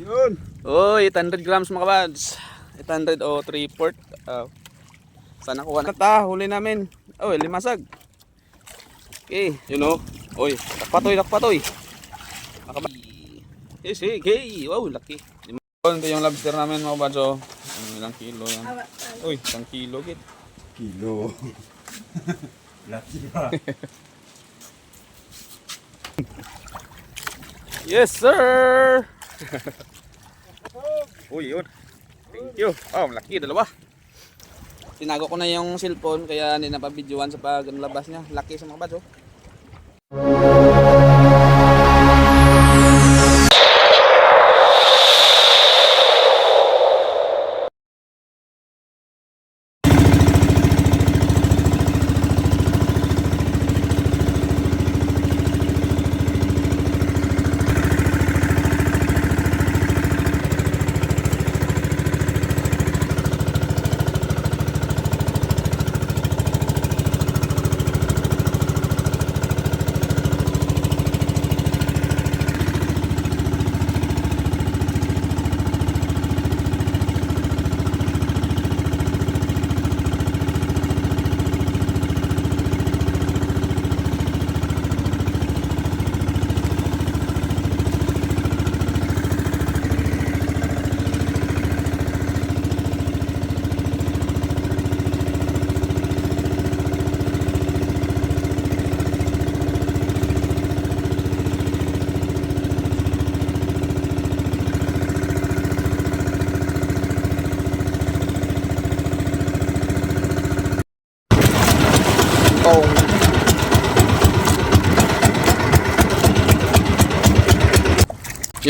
Yun. Uy, 800 grams mga kabads. 800 o 3 port. Uh, sana kuha na. Ta, huli namin. Oh, limasag. Okay, you know. Uy, takpatoy, takpatoy. Mga kabads. Yes, hey, hey. Wow, laki. Ito yung lobster namin mga kabads. Oh. Ang ilang kilo yan. Uy, isang kilo git. Kilo. Laki ba? Yes, sir! Uy, yun. Thank you. Oh, malaki, dalawa. Tinago ko na yung cellphone kaya hindi na pa-videoan sa paglabas niya. Laki sa mga bads, oh. Oh.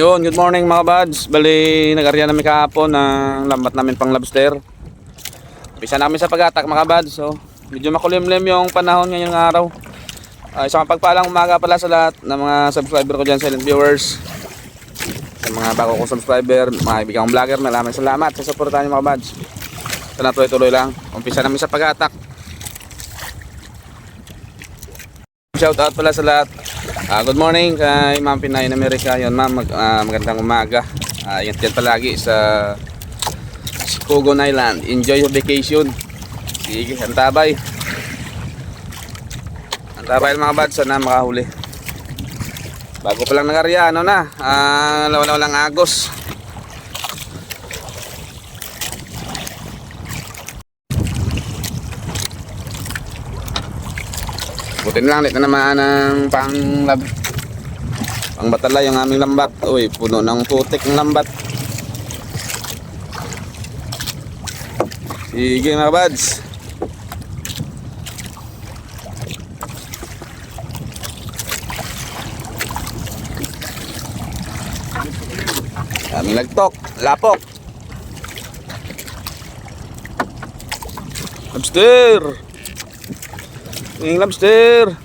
Yun, good morning mga buds. Bali, nag-arya namin kahapon ng lambat namin pang lobster. Pisa namin sa pag-atak mga buds. So, medyo makulimlim yung panahon ngayong araw. Uh, isang pagpalang umaga pala sa lahat ng mga subscriber ko dyan, silent viewers. Sa mga bago kong subscriber, mga ibigang vlogger, maraming salamat sa suportahan niyo mga buds. Sana tuloy-tuloy lang. Umpisa namin sa pag-atak. Shout out pala sa lahat. Ah, good morning kay Ma'am Pinay in America. Yun ma'am, mag, ah, magandang umaga. Ah, ingat yan palagi sa Sikogon Island. Enjoy your vacation. Sige, antabay. Antabay mga bad, sana makahuli. Bago pa lang nagarya, ano na, ah, wala walang agos. Buti na lang, dito naman ang pang lab pang batala yung aming lambat. Uy, puno ng putik ng lambat. Sige mga buds. Aming lagtok, lapok. Lobster! Yung lobster.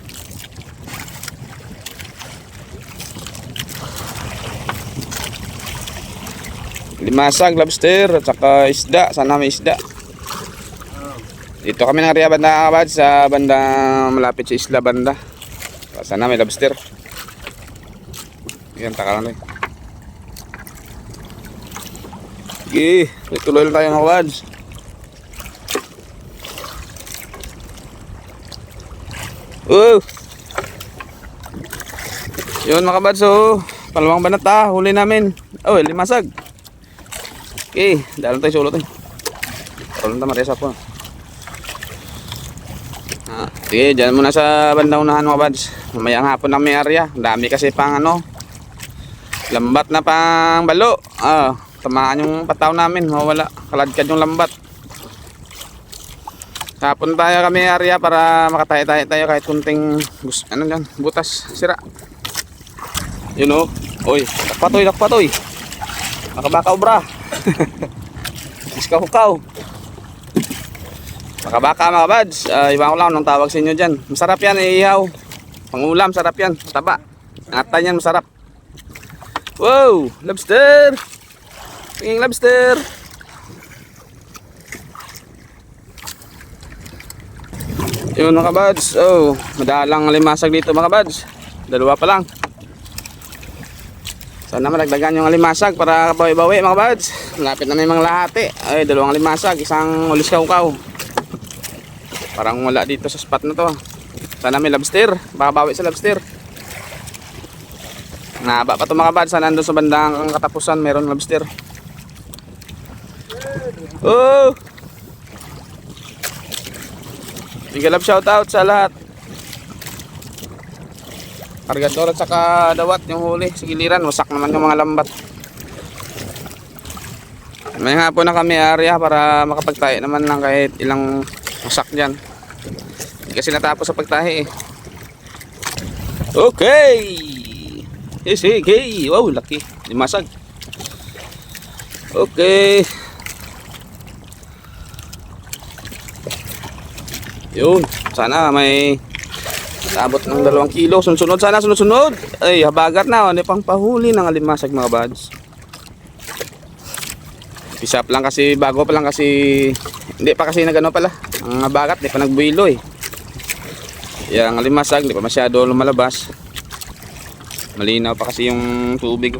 Limasag, lobster, saka isda. Sana may isda. Dito kami ng Ria Banda Kabad sa banda malapit sa Isla Banda. Sana may lobster. Yan, taka lang eh. Sige, tuloy lang tayo kabads. Oh. Yun mga kabads, oh. Palawang banat ah, huli namin. Oh, limasag. Okay, dalan tayo sulot eh. Parang tayo mariasa po. Ah, sige, dyan muna sa bandang unahan mga kabads. Mamaya ang hapon na may area. Dami kasi pang ano. Lambat na pang balo. Ah, tamaan yung pataw namin. Mawala. Kaladkad yung lambat. Hapon tayo kami area para makatayo-tayo tayo kahit kunting ano dyan, butas, sira. You know, oy, takpatoy, takpatoy. Makabakaw bra. Iskaw-hukaw. Makabaka mga bads. Uh, iba ko lang anong tawag sa inyo dyan. Masarap yan, iihaw. Pangulam, sarap yan. Taba. Ngatan yan, masarap. Wow, lobster. Tingin lobster. Yun mga kabads. Oh, madalang limasag dito mga kabads. Dalawa pa lang. Sana malagdagan yung alimasag para bawi-bawi mga buds. Malapit na na yung mga. Ay, dalawang alimasag, isang ulis kaukaw. Parang wala dito sa spot na to. Sana may lobster. Baka bawi sa lobster. Naba pa ito mga buds. Sana nandun sa bandang katapusan meron lobster. Oh! Big love shoutout sa lahat. Kargador at saka dawat yung huli. Sa giliran, wasak naman yung mga lambat. May hapon na kami area para makapagtahi naman lang kahit ilang wasak dyan. Kasi natapos sa pagtahi eh. Okay! Sige! Wow, laki. Limasag. Okay. Yun. Sana may Abot ng dalawang kilo. Sunod-sunod sana, sunod-sunod. Ay, habagat na. Ano pang pahuli ng alimasag mga buds. Pisap lang kasi, bago pa lang kasi, hindi pa kasi nagano pala. Ang habagat, hindi pa nagbuilo eh. Yang alimasag, hindi pa masyado lumalabas. Malinaw pa kasi yung tubig.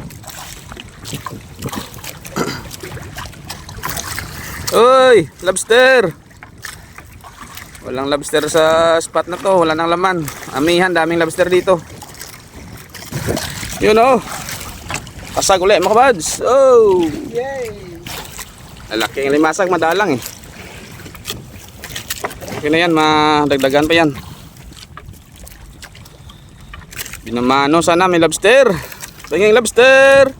Uy, lobster! Walang lobster sa spot na to. Wala nang laman. Amihan, daming lobster dito. Yun oh. Pasag ulit mga buds. Oh. Yay! Lalaki ang limasag, madalang eh. Okay na yan, madagdagan pa yan. Binamano sana may lobster. Tingin lobster.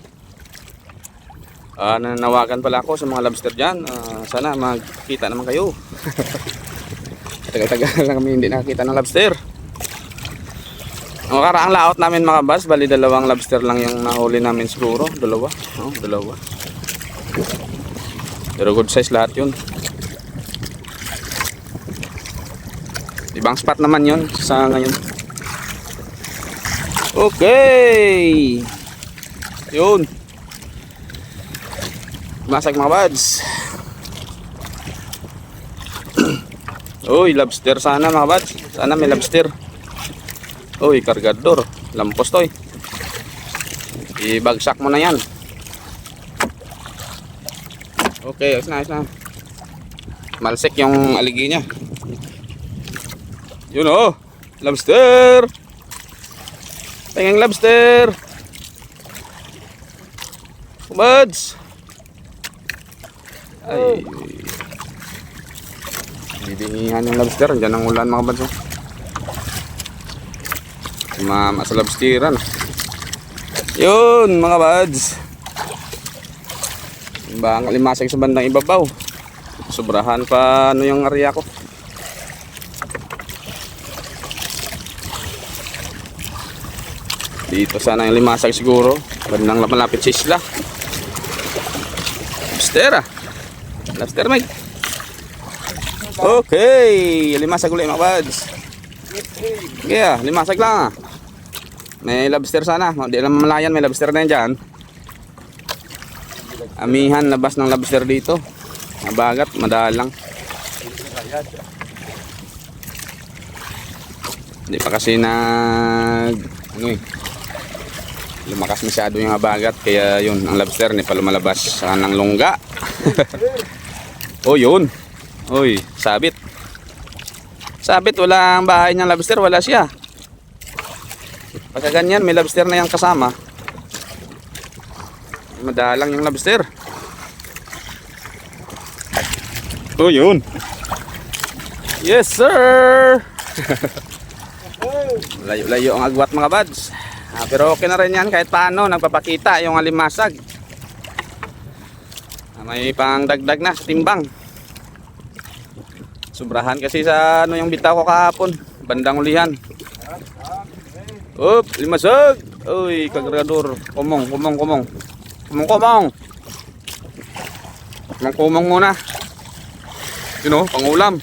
Ah, nananawagan pala ako sa mga lobster dyan. Ah, sana magkita naman kayo. Tagal-tagal lang kami hindi nakakita ng lobster. Ang karaang laot namin mga bas, bali dalawang lobster lang yung nahuli namin siguro. Dalawa. Oh, dalawa. Pero good size lahat yun. Ibang spot naman yun sa ngayon. Okay. Yun. Masag mga buds. Uy, lobster sana mga buds. Sana may lobster. Uy, kargador. Lampos to eh. Ibagsak mo na yan. Okay, ayos na, ayos na. Malsik yung aligi niya. Yun oh. Lobster. Pengen lobster. Buds. Ay. Bibingihan yung lobster. Diyan ang ulan mga oh. Mama sa lobsteran. Yun mga buds. Bang limasag sa bandang ibabaw. Sobrahan pa ano yung area ko. Dito sana yung limasag siguro. Bandang malapit sa isla. Lobster ah. Lobster Mike. Okay, limasag ulit mga buds. Yeah, limasag lang ah. May lobster sana. Hindi lang malayan, may lobster na yan dyan. Amihan, labas ng lobster dito. Mabagat, madalang. Hindi pa kasi nag... Ano eh. Lumakas masyado yung habagat. Kaya yun, ang lobster hindi pa lumalabas. Saka ng lungga. oh, yun. Uy, sabit. Sabit, wala ang bahay ng lobster. Wala siya. Pagka ganyan, may lobster na yung kasama. Madalang yung lobster. Oh, yun. Yes, sir. Layo-layo ang agwat mga buds. Ah, pero okay na rin yan kahit paano nagpapakita yung alimasag. Ah, may pang dagdag na sa timbang. Sobrahan kasi sa ano yung bitaw ko kahapon. Bandang ulihan. Up, limasag. Uy, kagrador. Kumong, kumong, kumong. Kumong, kumong. Kumong, kumong muna. Yun o, pangulam.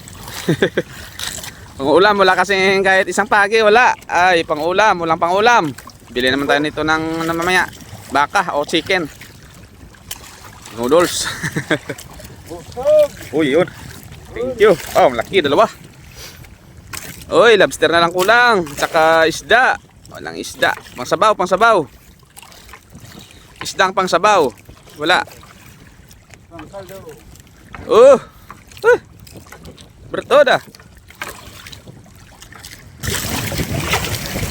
pangulam, wala kasi kahit isang pagi, wala. Ay, pangulam, walang pangulam. Bili naman tayo nito ng, ng mamaya. Baka o chicken. Noodles. Uy, yun. Thank you. Oh, malaki, dalawa. Uy, lobster na lang kulang. Tsaka isda. Walang isda. Pang sabaw, pang sabaw. Isdang pang sabaw. Wala. Oh! Uh, bertoda.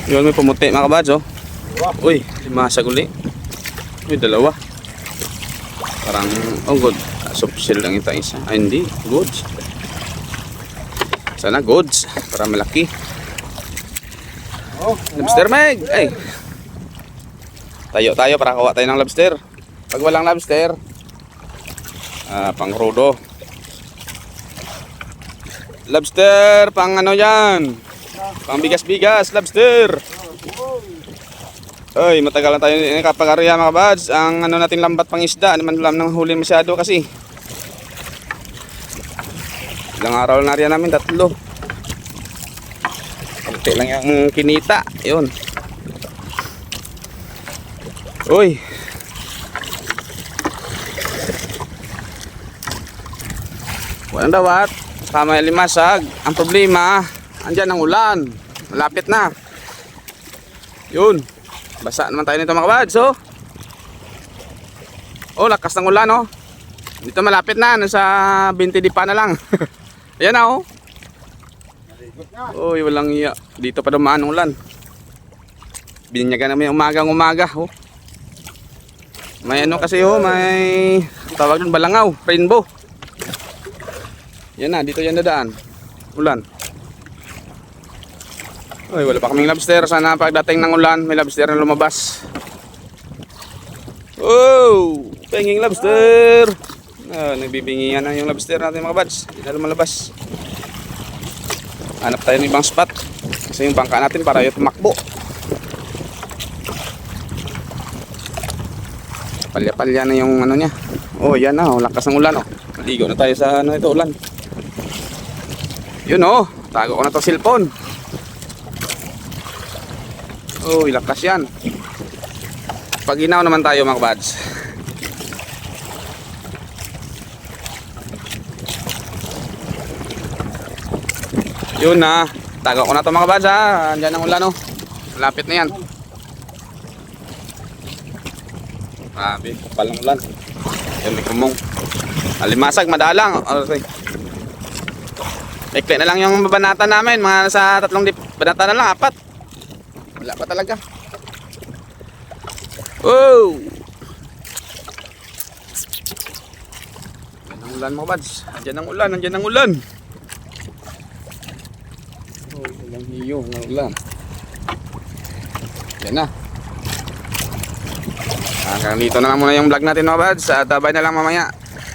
Yun, may pumuti mga kabads, oh. Uy, lima sa uli. Uy, dalawa. Parang, oh good. Subsil lang ito isa. Ay, hindi. Goods. Sana goods. Para malaki. Oh, Lobster Meg! Ay! Tayo tayo para kuha tayo ng lobster. Pag walang lobster, ah, pang rodo. Lobster, pang ano yan? Pang bigas-bigas, lobster. Ay, matagal na tayo nakapag-arya mga buds. Ang ano natin lambat pang isda, naman lang nang huli masyado kasi. Ilang araw na riyan namin, tatlo. Kunti lang yung kinita. Yun. Uy. Walang dawat. Tama yung limasag. Ang problema, andyan ang ulan. Malapit na. Yun. Basa naman tayo nito mga kabads, oh. Oh, lakas ng ulan, oh. Dito malapit na. Nasa 20 di pa na lang. Ayan na, oh. Uy, walang iya. Dito pa dumaan ang ulan. Binyagan namin umagang umaga. Oh. May ano kasi oh, may tawag doon balangaw, rainbow. Yan na, dito yan dadaan. Ulan. Uy, wala pa kaming lobster. Sana pagdating ng ulan, may lobster na lumabas. Oh, penging lobster. Ah, nagbibingihan na yung lobster natin mga bads. Hindi na lumalabas. Hanap tayo ng ibang spot. Kasi yung bangka natin para yung tumakbo. Palya-palya na yung ano niya. Oh yan na oh, lakas ng ulan oh. Maligo na tayo sa ano ito ulan. Yun oh. Tago ko na to cellphone. Oh lakas yan. Pag inaw naman tayo mga bads Yun na. Tago ko na to mga bads ha. Ang ulan oh. Malapit na yan. Grabe. Palang ulan. Yan may kumong. Alimasag, madalang. Okay. Ikli na lang yung banata namin. Mga sa tatlong dip. Banata na lang, apat. Wala pa talaga. Oh! Yan ang ulan mga bads. Andyan ang ulan, andyan ang ulan. Oh, hiyo ng ulan. Yan na. Hanggang dito na lang muna yung vlog natin mga bads. At tabay na lang mamaya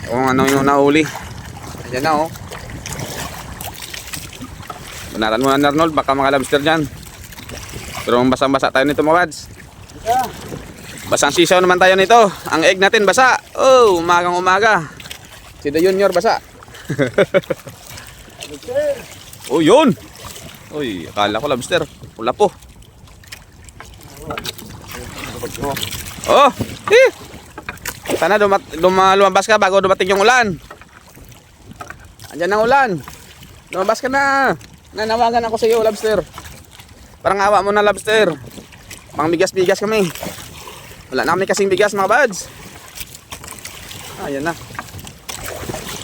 kung ano yung nahuli. Yan na oh. Banatan mo na Arnold, baka mga lobster dyan. Pero basang-basa tayo nito mga bads. Basang sisaw naman tayo nito. Ang egg natin basa. Oh, umagang umaga. Si The Junior basa. Oh, yun. Uy, akala ko lobster. Pula po. Oh, eh. Sana dumat duma, lumabas ka bago dumating yung ulan. Andiyan ang ulan. Lumabas ka na. Nanawagan ako sa iyo, lobster. Parang awa mo na, lobster. Pang bigas-bigas kami. Wala na kami kasing bigas, mga buds. Ah, yan na.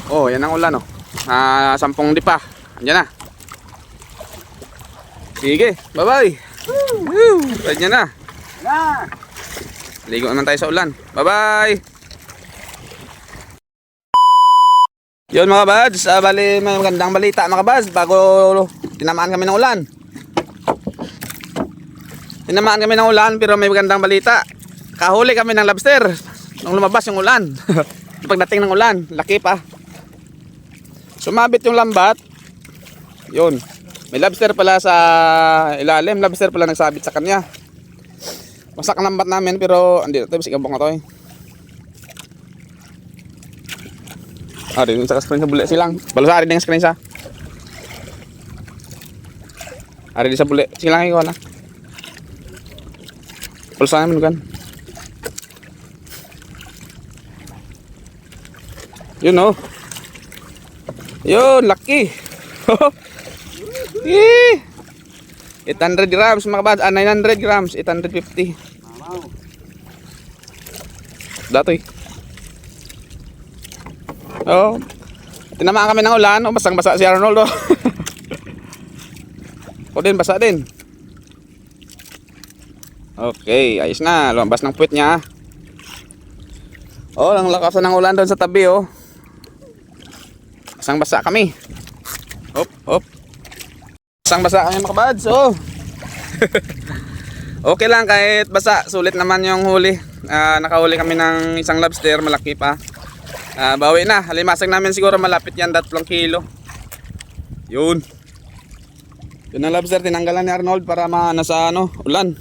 Oh, yan ang ulan, oh. Ah, sampung di pa. Andiyan na. Sige, bye-bye. Woo! Pwede na. Na. Ligo naman tayo sa ulan. Bye-bye! Yun mga buds, ah, bali may magandang balita mga buds bago tinamaan kami ng ulan. Tinamaan kami ng ulan pero may magandang balita. Kahuli kami ng lobster nung lumabas yung ulan. Pagdating ng ulan, laki pa. Sumabit yung lambat. Yun. May lobster pala sa ilalim. Lobster pala nagsabit sa kanya. Masak ang lambat namin pero hindi na ito. Bisig abong na to eh. Ah, rin sa screen sa buli silang. Balo sa rin ng screen sa. Ari di sa buli. Silang ikaw na. Balo sa namin kan. Yun oh. Yun, laki. Eh. 800 grams mga bad. Ah, 900 grams. 850. Mamaw. datoy. Oh. Tinamaan kami ng ulan, oh, basang basa si Arnold. Oh. Ako din, basa din. Okay, ayos na. Lumabas ng puwit niya. Oh, ang lakas ng ulan doon sa tabi, oh. Basang basa kami. Hop, hop. Basang basa kami mga kabads, oh. okay lang kahit basa. Sulit naman yung huli. Ah, nakahuli kami ng isang lobster, malaki pa. Ah, bawi na. Halimasag namin siguro malapit yan, 3 kilo. Yun. Yun ang lobster, tinanggalan ni Arnold para maana sa ano, ulan.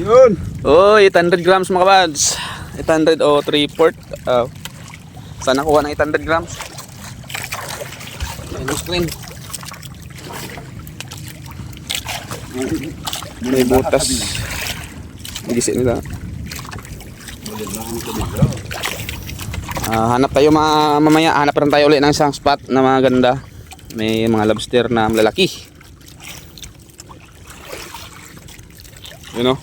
Yun. Oh, 800 grams mga buds. 800 o 3 port. Uh, saan nakuha ng 800 grams? Yung screen. May butas. Gisi nila. Ah, hanap tayo mga mamaya, hanap rin tayo ulit ng isang spot na mga ganda. May mga lobster na malalaki. You know?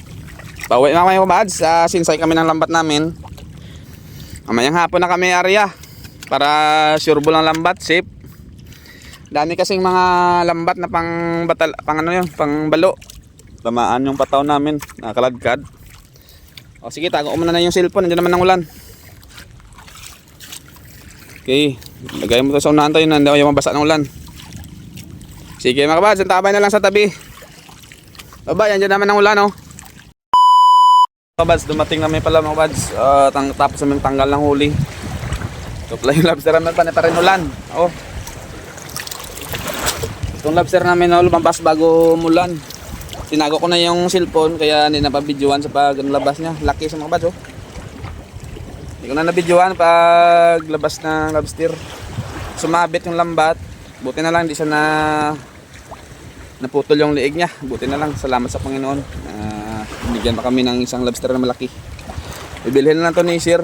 Pauwi na kami mga bads. Uh, sinsay kami ng lambat namin. Mamayang hapon na kami area. Para sure ang lambat, safe. Dami kasing mga lambat na pang batal, pang ano yun, pang balo. Tamaan yung pataw namin, nakaladkad. O sige, tago ko muna na yung cellphone, nandiyan naman ang ulan. Okay, lagay mo to sa unahan tayo na hindi ako mabasa ng ulan. Sige mga kabads, tabay na lang sa tabi. Baba, yan dyan naman ang ulan oh. Mga buds, dumating namin pala mga buds. Uh, tang tapos namin tanggal ng huli. Pala yung lobster namin pa, pa rin ulan. Oh. Itong lobster namin na lumabas bago mulan. Tinago ko na yung cellphone kaya hindi na pa-videoan sa paglabas niya. Laki sa mga buds oh. Hindi ko na na-videoan pag labas ng lobster. Sumabit yung lambat. Buti na lang hindi siya na naputol yung liig niya. Buti na lang. Salamat sa Panginoon. Ah, binigyan pa kami ng isang lobster na malaki. Bibilhin na to ni Sir.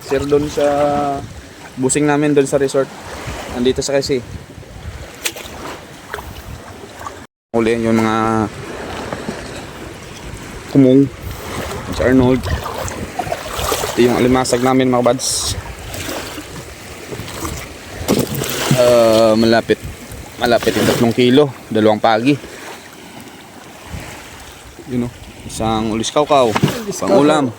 Sir doon sa busing namin doon sa resort. Nandito sa kasi. Uli yung mga kumong si Arnold. Ito yung alimasag namin mga buds. Ah, malapit. Malapit yung 3 kilo dalawang pagi. Yun o isang ulis kaw-kaw pang ulam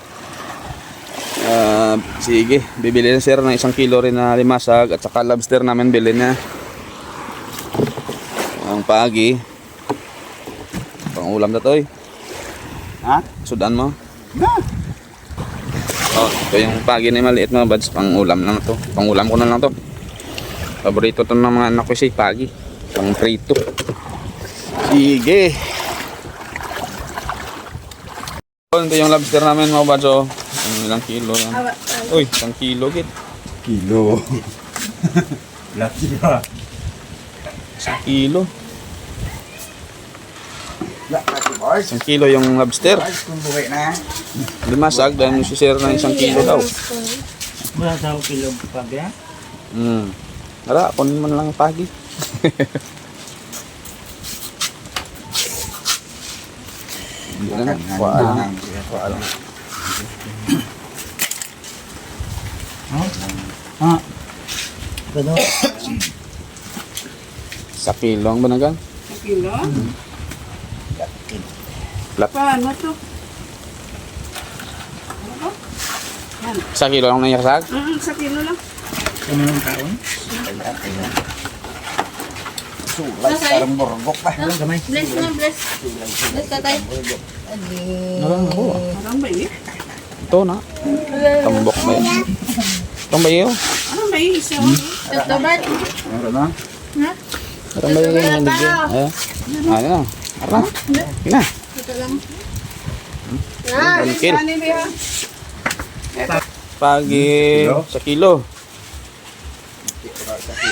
Ah, sige bibili na sir ng isang kilo rin na limasag at saka lobster namin bili na. Ang pagi pang ulam na to eh. Ha? sudan mo. Na. oh, ito yung pagi na yung maliit mga buds. Pang ulam lang to. Pang ulam ko na lang to. Paborito to ng mga anak ko si pagi. Pang prito. Sige. Ito yung lobster namin mga buds oh. Ang ilang kilo yan. Uy isang kilo git. Kilo. Laki ba? isang kilo. Isang kilo yung lobster na. limasag dahil yung si sir ng isang kilo daw Wala sa kilo pag ya? hmm Tara, kunin mo na lang pagi Hindi na nga, kuha lang. Kuha lang. Ha? Sa kilo ang banagan. Kilo? Plat. Paano to? Sa kilo ang nanyakasag. Mm, sa kilo lang. Ano ng taon? Sulay, parang borgok pa. Ano gamay? Bless na, bless. Bless ka tayo. Narang ako ah. Anong ba yun? Ito na. Tambok ba yun? Tambay yun. Anong ba yun? Isa Ito ba? Meron na? Narang ba yun? Ayan. Ayan. Ayan na. Ara. Ayan na. Ito lang. Ano ba yun? Pagi sa kilo.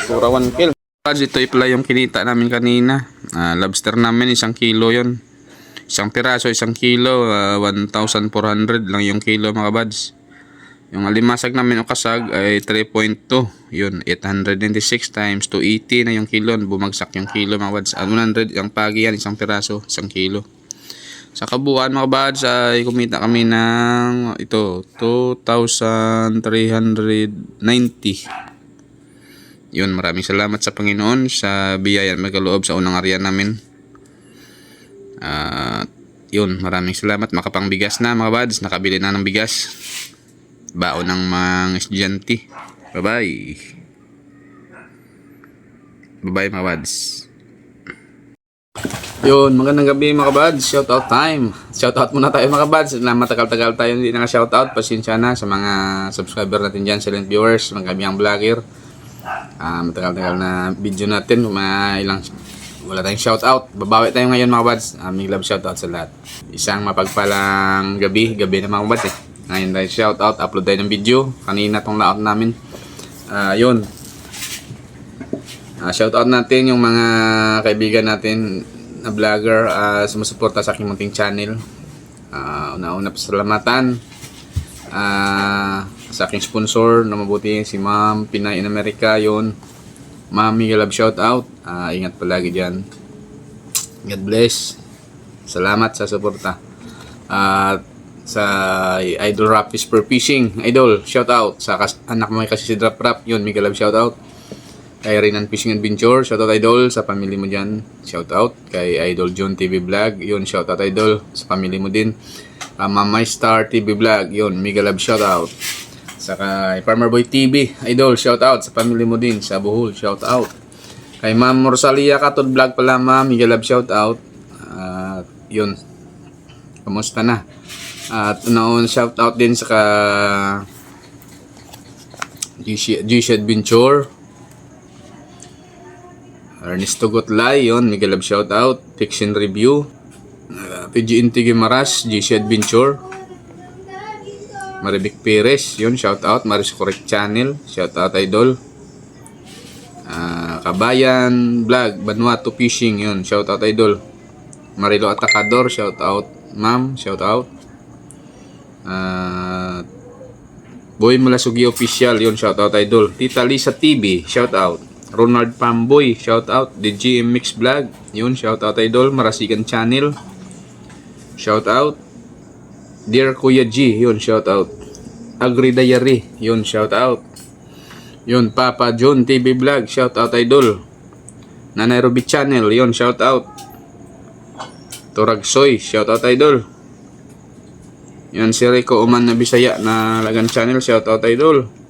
Pura 1 kill. Ito pala yung kinita namin kanina. Ah, lobster namin isang kilo yon. Isang piraso, isang kilo, ah, 1,400 lang yung kilo mga buds. Yung alimasag namin o kasag ay 3.2. Yun, 896 times 280 na yung kilo. Bumagsak yung kilo mga buds. Ah, 100 yung pagi yan, isang piraso, isang kilo. Sa kabuuan mga buds ay kumita kami ng ito 2,390. Yun, maraming salamat sa Panginoon sa biyaya at magkaloob sa unang aryan namin. At yun, maraming salamat. Makapangbigas na mga buds. Nakabili na ng bigas. Baon ng mga estudyante. Bye-bye. Bye-bye mga buds. Yun, magandang gabi mga buds. Shoutout time. Shoutout muna tayo mga buds. Na matagal-tagal tayo hindi na shoutout. Pasensya na sa mga subscriber natin dyan, silent viewers, mga kami ang vlogger. Ah, matagal-tagal na video natin, mga ilang wala tayong shoutout. Babawi tayo ngayon mga buds. Ah, may love shoutout sa lahat. Isang mapagpalang gabi, gabi na mga buds eh. Ngayon tayo shoutout, upload tayo ng video. Kanina tong layout namin. Ah, yun. Ah, shoutout natin yung mga kaibigan natin na vlogger uh, sumusuporta sa aking munting channel. Ah, una-una pasalamatan ah sa aking sponsor na mabuti si Ma'am Pinay in America yon. Ma'am Miguel Love shout out. Ah, ingat palagi diyan. God bless. Salamat sa suporta. At sa Idol Rap for Fishing. Idol, shout out. Sa anak mo kasi si Drop Rap, yun, Miguel Love shout out. Kay Renan Fishing Adventure, shout out Idol sa family mo dyan. Shout out kay Idol John TV Vlog, yun, shout out Idol sa family mo din. Uh, Mamay Star TV Vlog, yun, Miguel Love shout out. Sa kay Farmer Boy TV, Idol, shout out sa family mo din, sa Bohol, shout out. Kay Ma'am Rosalia Katod Vlog pala, Ma'am, Miguel Love shout out. At yun, kamusta na? At una shout out din sa ka GC Adventure. Ernesto Gotlay, yun, Miguel Love shout out. Fiction Review. Uh, PG Inti Gimaras, GC Adventure. Maribic Perez, yun, shout out. Maris Correct Channel, shout out Idol. Ah, Kabayan Vlog, Vanuatu Fishing, yun, shout out Idol. Marilo Atacador, shout out. Ma'am, shout out. Ah, Boy Malasugi Official, yun, shout out Idol. Tita Lisa TV, shout out. Ronald Pamboy, shout out. The GM Mix Vlog, yun, shout out Idol. Marasigan Channel, shout out. Dear Kuya G, yun, shout out. Agri Diary, yun, shout out. Yun, Papa John TV Vlog, shout out Idol. Nanay Ruby Channel, yun, shout out. Turag Soy, shout out Idol. Yan si Rico Uman na Bisaya na Lagan Channel, shout out Idol.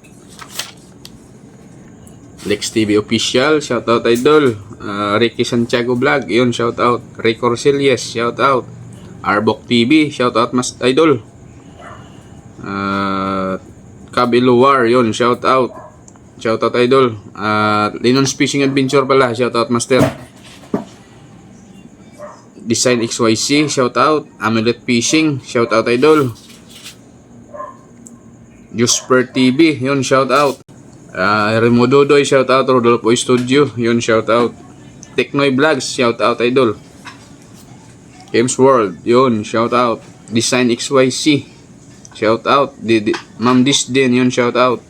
Lex TV Official, shout out Idol. Uh, Ricky Santiago Vlog, yun, shout out. Rico Roselies, shout out. Arbok TV, shout out Mas Idol. Uh, Kabiluwar, yun, shout out. Shout out Idol. Uh, Linon's Fishing Adventure pala, shout out Master. Design XYZ, shout out. Amulet Fishing, shout out Idol. Jusper TV, yun, shout out. Uh, Remo Dodoy, shout out. Rodolfo Studio, yun, shout out. Teknoy Vlogs, shout out Idol. Games World, yun, shout out. Design XYZ, shout out. Ma'am Disden, yun, shout out.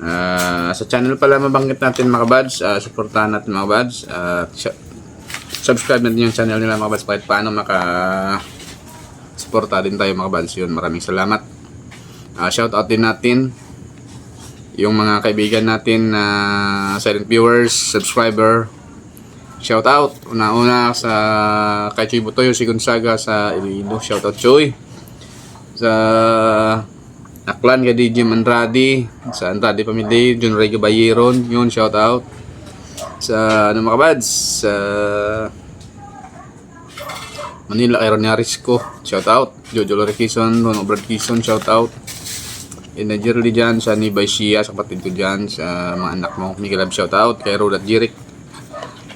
Ah, sa channel pala mabanggit natin mga buds, uh, supportahan natin mga buds. Uh, subscribe natin yung channel nila mga buds kahit paano maka suporta din tayo mga buds yun. Maraming salamat. Uh, shout out din natin yung mga kaibigan natin na silent viewers, subscriber. Shout out una-una sa kay Choy Butoyo, si Gonzaga sa Iloilo. Shout out Choy. Sa Aklan kay DJ Andrade, sa Andrade Family, John Rego Bayeron, yun, shout out. Sa ano mga kabads, sa Manila kay Ron Yarisco, shout out. Jojo Lorikison, Ron Obrad Kison, shout out. Ina Jerly dyan, sa Nibay Shia, sa kapatid ko dyan, sa mga anak mo, Miguel Lab, shout out. Kay Rodat Jirik.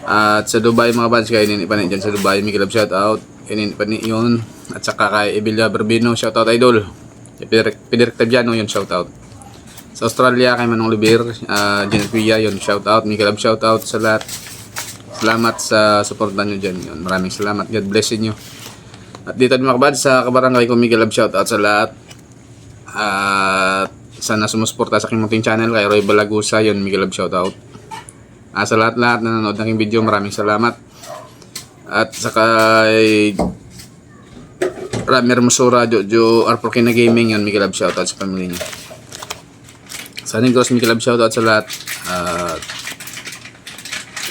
At sa Dubai mga bands, kay Nini Panay dyan sa Dubai, Miguel Lab, shout out. Kay Nini Panay yun. At saka kay Ebilia Barbino, shout out idol. Pidirect Tabiano, yun, shout out. Sa Australia, kay Manong Libir, uh, Janet Villa, yun, shout out. Miguel Lab, shout out sa lahat. Salamat sa suporta nyo dyan. Yun. Maraming salamat. God bless inyo. At dito din mga kabad, sa kabarangay ko, Miguel Lab, shout out sa lahat. At sana sumusuporta sa aking munting channel kay Roy Balagusa, yun, Miguel Lab, shout out. Ah, sa lahat-lahat na nanonood ng video, maraming salamat. At saka ay Ramer Musura, Jojo, Arporkina Gaming, yun, Miguel Lab shoutout sa pamilya niya. Sa Negros, Miguel Lab shoutout sa lahat. At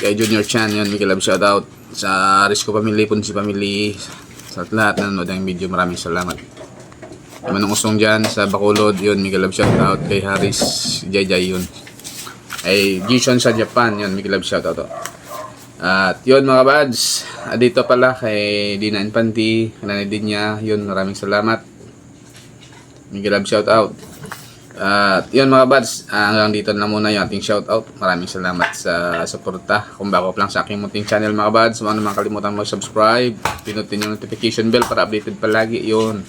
kay Junior Chan, yun, Miguel Lab shoutout. Sa Risco Family, Punsi Family, sa lahat na nanonood ng video, maraming salamat. Manong usong dyan sa Bacolod, yun, Miguel Lab shoutout. Kay Haris, Jayjay, yun. Ay, Jishon sa Japan, yun, Miguel Lab shoutout. Oh. At yun mga bads, ah, dito pala kay Dina Infanti, kananay din niya, yun maraming salamat. Miguel Lab shout out. At yun mga bads, ah, hanggang dito na muna yung ating shout out. Maraming salamat sa suporta. Kung bago lang sa aking munting channel mga bads, huwag naman kalimutan mag-subscribe. Pinutin yung notification bell para updated palagi yun.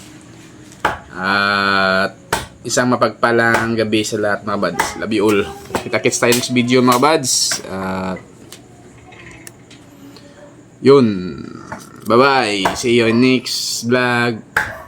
At isang mapagpalang gabi sa lahat mga bads. Love you all. Kita-kits tayo next video mga bads. At yun. Bye-bye. See you next vlog.